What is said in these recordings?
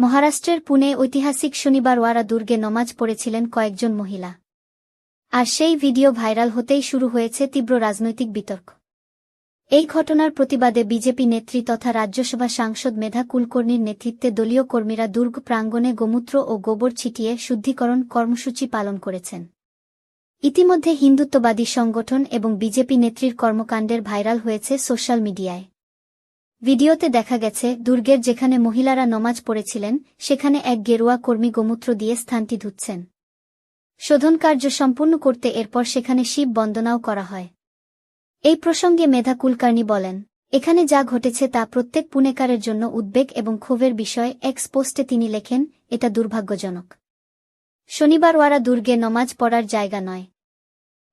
মহারাষ্ট্রের পুনে ঐতিহাসিক শনিবার ওয়ারা দুর্গে নমাজ পড়েছিলেন কয়েকজন মহিলা। আর সেই ভিডিও ভাইরাল হতেই শুরু হয়েছে তীব্র রাজনৈতিক বিতর্ক। এই ঘটনার প্রতিবাদে বিজেপি নেত্রী তথা রাজ্যসভা সাংসদ মেধা কুলকর্ণীর নেতৃত্বে দলীয় কর্মীরা দুর্গ প্রাঙ্গণে গোমূত্র ও গোবর ছিটিয়ে শুদ্ধিকরণ কর্মসূচি পালন করেছেন। ইতিমধ্যে হিন্দুত্ববাদী সংগঠন এবং বিজেপি নেত্রীর কর্মকাণ্ডের ভাইরাল হয়েছে সোশ্যাল মিডিয়ায়। ভিডিওতে দেখা গেছে, দুর্গের যেখানে মহিলারা নমাজ পড়েছিলেন, সেখানে এক গেরুয়া কর্মী গোমূত্র দিয়ে স্থানটি ধুচ্ছেন। শোধন কার্য সম্পূর্ণ করতে এরপর সেখানে শিব বন্দনাও করা হয়। এই প্রসঙ্গে মেধা কুলকার্নি বলেন, এখানে যা ঘটেছে তা প্রত্যেক পুনেকারের জন্য উদ্বেগ এবং ক্ষোভের বিষয়। এক্স পোস্টে তিনি লেখেন, এটা দুর্ভাগ্যজনক। শনিবার ওয়ারা দুর্গে নমাজ পড়ার জায়গা নয়।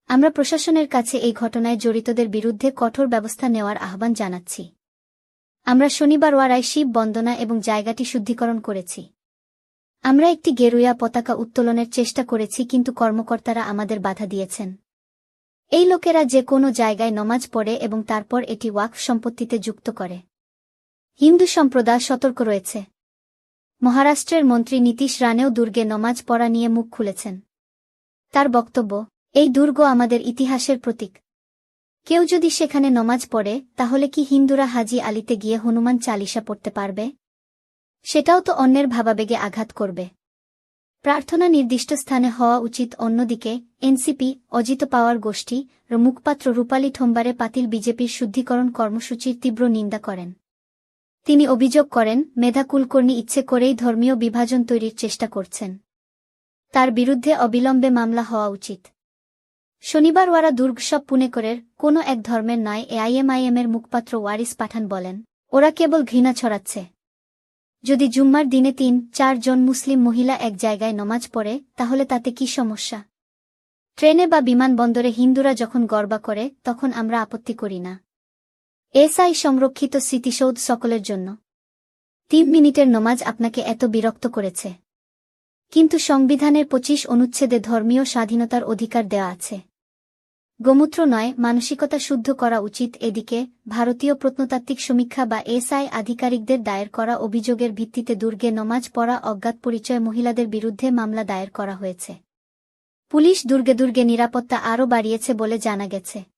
আমরা প্রশাসনের কাছে এই ঘটনায় জড়িতদের বিরুদ্ধে কঠোর ব্যবস্থা নেওয়ার আহ্বান জানাচ্ছি। আমরা শনিবার ওয়ারায় শিব বন্দনা এবং জায়গাটি শুদ্ধিকরণ করেছি। আমরা একটি গেরুয়া পতাকা উত্তোলনের চেষ্টা করেছি কিন্তু কর্মকর্তারা আমাদের বাধা দিয়েছেন। এই লোকেরা যে কোনো জায়গায় নমাজ পড়ে এবং তারপর এটি ওয়াকফ সম্পত্তিতে যুক্ত করে। হিন্দু সম্প্রদায় সতর্ক রয়েছে। মহারাষ্ট্রের মন্ত্রী নীতিশ রানেও দুর্গে নমাজ পড়া নিয়ে মুখ খুলেছেন। তার বক্তব্য, এই দুর্গ আমাদের ইতিহাসের প্রতীক। কেউ যদি সেখানে নমাজ পড়ে, তাহলে কি হিন্দুরা হাজি আলিতে গিয়ে হনুমান চালিসা পড়তে পারবে? সেটাও তো অন্যের ভাবাবেগে আঘাত করবে। প্রার্থনা নির্দিষ্ট স্থানে হওয়া উচিত। অন্যদিকে, এনসিপি, অজিত পাওয়ার গোষ্ঠী র মুখপাত্র রূপালী ঠোম্বারে পাতিল বিজেপির শুদ্ধিকরণ কর্মসূচির তীব্র নিন্দা করেন। তিনি অভিযোগ করেন, মেধা কুলকর্ণী ইচ্ছে করেই ধর্মীয় বিভাজন তৈরির চেষ্টা করছেন। তার বিরুদ্ধে অবিলম্বে মামলা হওয়া উচিত। শনিবার ওয়ারা দুর্গসব পুনেকরের কোনো এক ধর্মের নয় এআইএমআইএমের মুখপাত্র ওয়ারিস পাঠান বলেন, ওরা কেবল ঘৃণা ছড়াচ্ছে। যদি জুম্মার দিনে তিন, চার জন মুসলিম মহিলা এক জায়গায় নমাজ পড়ে, তাহলে তাতে কি সমস্যা? ট্রেনে বা বিমানবন্দরে হিন্দুরা যখন গর্বা করে, তখন আমরা আপত্তি করি না। এসআই সংরক্ষিত স্মৃতিসৌধ সকলের জন্য। তিন মিনিটের নমাজ আপনাকে এত বিরক্ত করেছে। কিন্তু সংবিধানের পঁচিশ অনুচ্ছেদে ধর্মীয় স্বাধীনতার অধিকার দেওয়া আছে। গোমূত্র নয়, মানসিকতা শুদ্ধ করা উচিত এদিকে ভারতীয় প্রত্নতাত্ত্বিক সমীক্ষা বা এসআই আধিকারিকদের দায়ের করা অভিযোগের ভিত্তিতে দুর্গে নমাজ পড়া, অজ্ঞাত পরিচয় মহিলাদের বিরুদ্ধে মামলা দায়ের করা হয়েছে। পুলিশ দুর্গে দুর্গে নিরাপত্তা আরও বাড়িয়েছে বলে জানা গেছে।